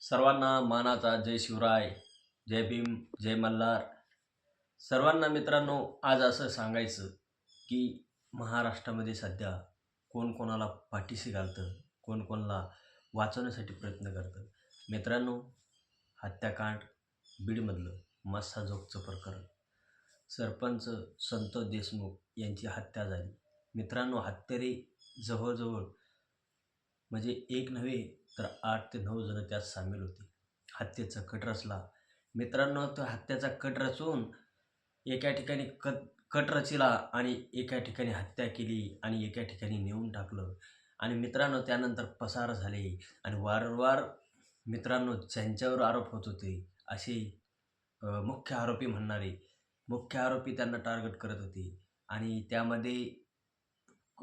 सर्वांना मानाचा जय शिवराय जय भीम जय मल्हार. सर्वांना मित्रांनो आज असं सांगायचं की महाराष्ट्रामध्ये सध्या कोण कोणाला पाठीशी घालतं कोण कोणाला वाचवण्यासाठी प्रयत्न करतं. मित्रांनो हत्याकांड बीडमधलं मस्साजोगचं प्रकरण. सरपंच संतोष देशमुख यांची हत्या झाली. मित्रांनो हत्यारे जवळजवळ म्हणजे एक नव्हे तर आठ ते नऊ जण त्यात सामील होते. हत्येचा कट रचला. मित्रांनो तो हत्याचा कट रचून एका ठिकाणी कट कट रचिला आणि एका ठिकाणी हत्या केली आणि एका ठिकाणी नेऊन टाकलं. आणि मित्रांनो त्यानंतर पसार झाले आणि वारंवार मित्रांनो ज्यांच्यावर आरोप होत होते असे मुख्य आरोपी म्हणणारे मुख्य आरोपी त्यांना टार्गेट करत होते. आणि त्यामध्ये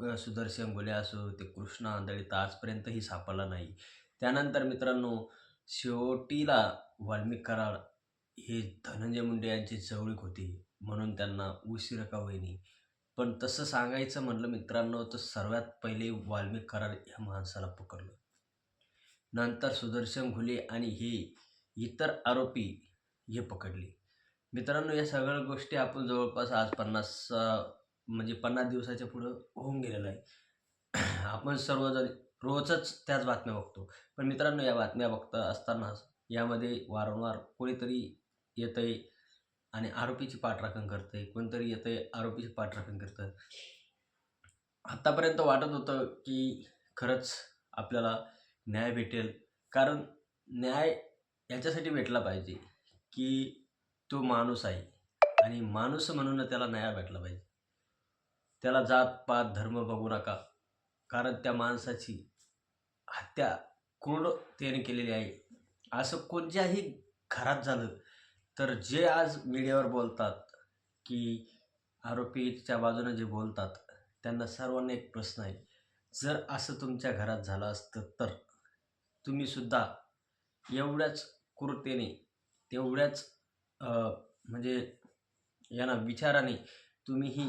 सुदर्शन गोले असो ते कृष्णा आंधळी आजपर्यंतही सापडला नाही. त्यानंतर मित्रांनो शेवटीला वाल्मिक कराड हे धनंजय मुंडे यांची जवळीक होती म्हणून त्यांना उशिरा का होईनी. पण तसं सांगायचं म्हटलं मित्रांनो तर सर्वात पहिले वाल्मिक कराड ह्या माणसाला पकडलं. नंतर सुदर्शन घुले आणि हे इतर आरोपी हे पकडले. मित्रांनो या सगळ्या गोष्टी आपण जवळपास आज पन्नास म्हणजे पन्नास दिवसाच्या पुढं होऊन गेलेलं आहे. आपण सर्वजण रोजच त्याच बातम्या बघतो. पण मित्रांनो या बातम्या बघता असताना यामध्ये वारंवार कोणीतरी येतं आहे आणि आरोपीची पाठराखण करतं आहे कोणतरी येतं आहे आरोपीची पाठराखण करतं आत्तापर्यंत वाटत होतं की खरंच आपल्याला न्याय भेटेल. कारण न्याय याच्यासाठी भेटला पाहिजे की तो माणूस आहे. आणि माणूस म्हणून त्याला न्याय भेटला पाहिजे. त्याला जात पात धर्म बघू नका. कारण त्या माणसाची हत्या क्रूरतेने केलेली आहे? असं कोणत्याही घरात झालं तर जे आज मीडियावर बोलतात की आरोपीच्या बाजूने जे बोलतात त्यांना सर्वांना एक प्रश्न आहे. जर असं तुमच्या घरात झालं असतं तर तुम्हीसुद्धा एवढ्याच क्रूरतेने तेवढ्याच म्हणजे यांना विचाराने तुम्हीही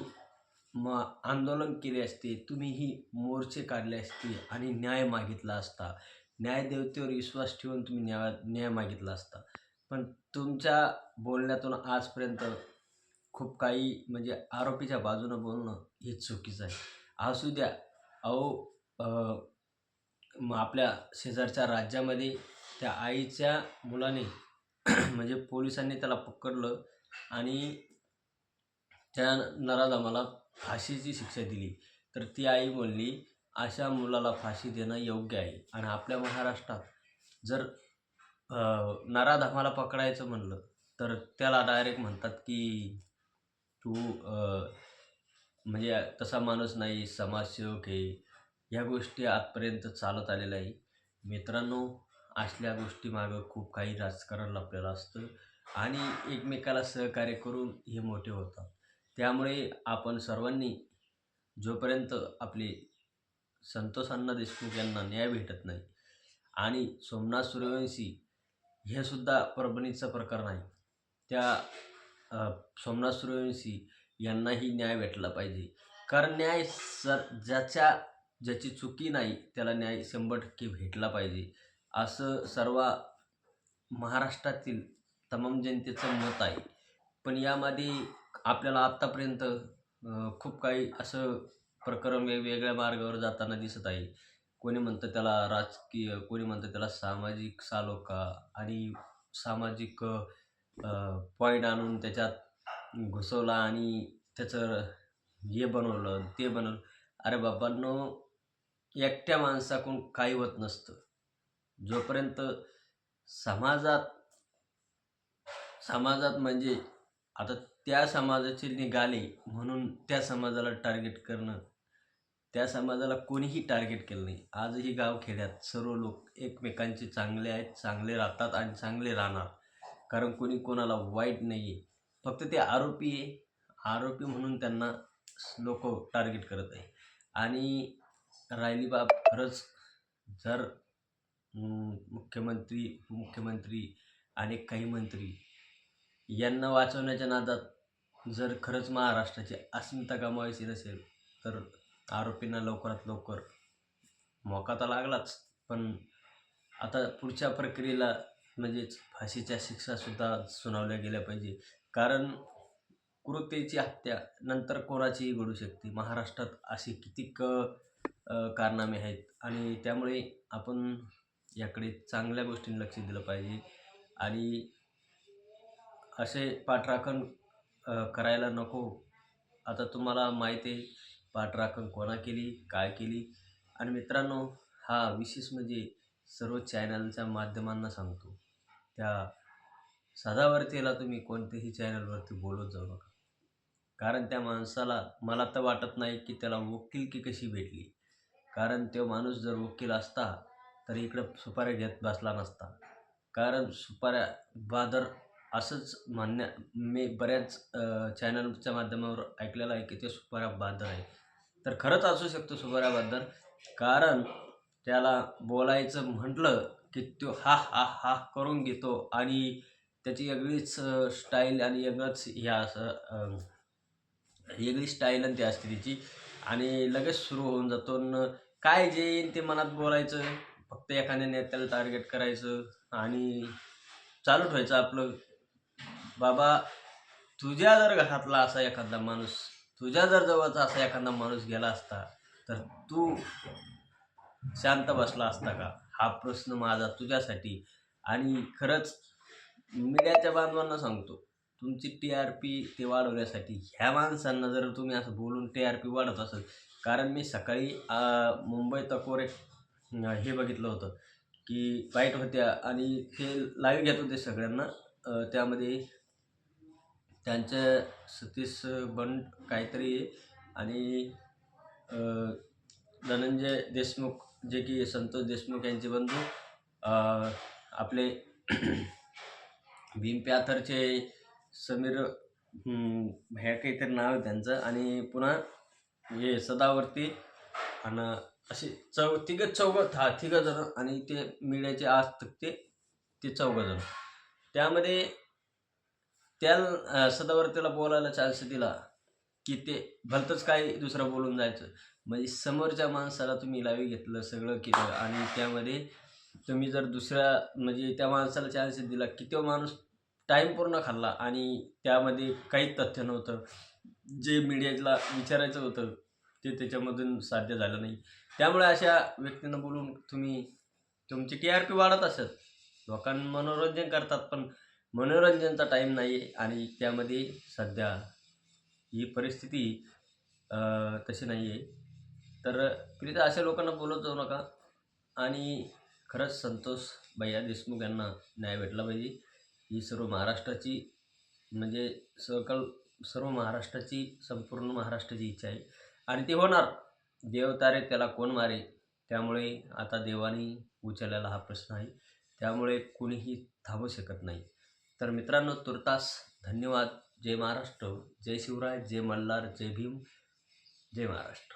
म आंदोलन केले असते. तुम्हीही मोर्चे काढले असते आणि न्याय मागितला असता. न्यायदेवतेवर विश्वास ठेवून तुम्ही न्याय न्याय मागितला असता. पण तुमच्या बोलण्यातून आजपर्यंत खूप काही म्हणजे आरोपीच्या बाजूनं बोलणं हे चुकीचं आहे. असू द्या. अहो मग आपल्या शेजारच्या राज्यामध्ये त्या आईच्या मुलाने म्हणजे पोलिसांनी त्याला पकडलं आणि त्या नराधमाला फाशीची शिक्षा दिली तर ती आई बोलली अशा मुलाला फाशी देणं योग्य आहे. आणि आपल्या महाराष्ट्रात जर अ, नराधमाला पकडायचं म्हणलं तर त्याला डायरेक्ट म्हणतात की तू म्हणजे तसा माणूस नाही समाजसेवक आहे. ह्या गोष्टी आजपर्यंत चालत आलेल्या आहे. मित्रांनो असल्या गोष्टीमागं खूप काही राजकारण आपल्याला असतं आणि एकमेकाला सहकार्य करून हे मोठे होतात. त्यामुळे आपण सर्वांनी जोपर्यंत आपले संतोषांना देशमुख यांना न्याय भेटत नाही आणि सोमनाथ सूर्यवंशी हे सुद्धा परभणीचं प्रकरण आहे त्या सोमनाथ सूर्यवंशी यांनाही न्याय भेटला पाहिजे. कारण न्याय सर ज्याच्या ज्याची चुकी नाही त्याला न्याय शंभर टक्के भेटला पाहिजे. असं सर्व महाराष्ट्रातील तमाम जनतेचं मत आहे. पण यामध्ये आपल्याला आत्तापर्यंत खूप काही असं प्रकरण वेगवेगळ्या मार्गावर जाताना दिसत आहे. कोणी म्हणतं त्याला राजकीय कोणी म्हणतं त्याला सामाजिक सालोका आणि सामाजिक पॉईंट आणून त्याच्यात घुसवला आणि त्याचं हे बनवलं ते बनवलं. अरे बाबांनो एकट्या माणसाकडून काही होत नसतं. जोपर्यंत समाजात समाजात म्हणजे आता त्या समाजाचे निघाले म्हणून त्या समाजाला टार्गेट करणं त्या समाजाला कोणीही टार्गेट केलं नाही. आजही गावखेड्यात सर्व लोक एकमेकांचे चांगले आहेत चांगले राहतात आणि चांगले राहणार. कारण कोणी कोणाला वाईट नाही आहे फक्त ते आरोपी आहे. आरोपी म्हणून त्यांना लोक टार्गेट करत आहे. आणि राहिली बाब खरंच जर मुख्यमंत्री मुख्यमंत्री आणि काही मंत्री यांना वाचवण्याच्या नादात जर खरंच महाराष्ट्राची अस्मिता गमावायची नसेल तर आरोपींना लवकरात लवकर मोका तर लागलाच. पण आता पुढच्या प्रक्रियेला म्हणजेच फाशीच्या शिक्षासुद्धा सुनावल्या गेल्या पाहिजे. कारण कृतेची हत्या नंतर कोणाचीही घडू शकते. महाराष्ट्रात असे कितीक कारनामे आहेत आणि त्यामुळे आपण याकडे चांगल्या गोष्टींनी लक्ष दिलं पाहिजे. आणि असे पाठराखण करायला नको. आता तुम्हाला माहिती आहे पाठराखण कोणा केली काय केली? आणि मित्रांनो हा विशेष म्हणजे सर्व चॅनलच्या माध्यमांना सांगतो. त्या सदावर्तीला तुम्ही कोणत्याही चॅनलवरती बोलत जाऊ नका. कारण त्या माणसाला मला तर वाटत नाही की त्याला वकील की कशी भेटली. कारण तो माणूस जर वकील असता तर इकडं सुपाऱ्या घेत बसला नसता. कारण सुपाऱ्या बादर असंच म्हणण्या मी बऱ्याच चॅनलच्या माध्यमावर ऐकलेलं आहे की ते सुपाऱ्या बादर आहे. तर खरंच असू शकतो सुपारा बादर कारण त्याला बोलायचं म्हटलं की तो हा हा हा करून घेतो आणि त्याची वेगळीच स्टाईल आणि वेगळंच ह्या असं वेगळी स्टाईल आणि ती असते तिची आणि लगेच सुरू होऊन जातो. न काय जे येईल ते मनात बोलायचं फक्त एखाद्या नेत्याला टार्गेट करायचं आणि चालू ठेवायचं आपलं बाबा तुझ्या जर घरातला असा एखादा माणूस तुझ्या जर जवळचा असा एखादा माणूस गेला असता तर तू शांत बसला असता का? हा प्रश्न माझा तुझ्यासाठी. आणि खरंच मीडियाच्या बांधवांना सांगतो तुमची टी आर पी ते वाढवण्यासाठी ह्या माणसांना जर तुम्ही असं बोलून टी आर पी वाढवत असाल कारण मी सकाळी मुंबई तकोरे हे बघितलं होतं की वाईट होत्या आणि ते लाईव्ह घेत होते सगळ्यांना त्यामध्ये त्यांचं सतीश बंड काहीतरी आणि धनंजय देशमुख जे की संतोष देशमुख यांचे बंधू. आपले भीम प्याथरचे समीर ह्या काहीतरी नाव आहे त्यांचं. आणि पुन्हा हे सदावर्ती आणि असे चौ तिघं चौघं हा तिघं जण आणि ते मिळायचे आज तक ते ते चौघं जण. त्यामध्ये त्या अं, सदावर्तीला बोलायला चान्स दिला की ते भलतंच काही दुसरं बोलून जायचं. म्हणजे समोरच्या माणसाला तुम्ही लावी घेतलं सगळं केलं आणि त्यामध्ये तुम्ही जर दुसऱ्या म्हणजे त्या माणसाला चान्स दिला की तो माणूस टाईम पूर्ण खाल्ला आणि त्यामध्ये काहीच तथ्य नव्हतं. जे मीडियाला विचारायचं होतं ते त्याच्यामधून साध्य झालं नाही. त्यामुळे अशा व्यक्तींना बोलून तुम्ही तुमची टी आर पी वाढत असत लोकांना मनोरंजन करतात पण मनोरंजनचा टाईम नाही आहे आणि त्यामध्ये सध्या ही परिस्थिती तशी नाही आहे तर प्लीज अशा लोकांना बोलत जाऊ नका. आणि खरंच संतोष भैया देशमुख यांना न्याय भेटला पाहिजे. ही सर्व महाराष्ट्राची म्हणजे सकल सर्व महाराष्ट्राची संपूर्ण महाराष्ट्राची इच्छा आहे. आणि ती होणार. देव तारे त्याला कोण मारे? त्यामुळे आता देवाने उचललेला हा प्रश्न आहे. त्यामुळे कुणीही थांबू शकत नाही. तर मित्रांनो तुर्तास धन्यवाद. जय महाराष्ट्र. जय शिवराय जय मल्हार जय भीम जय महाराष्ट्र.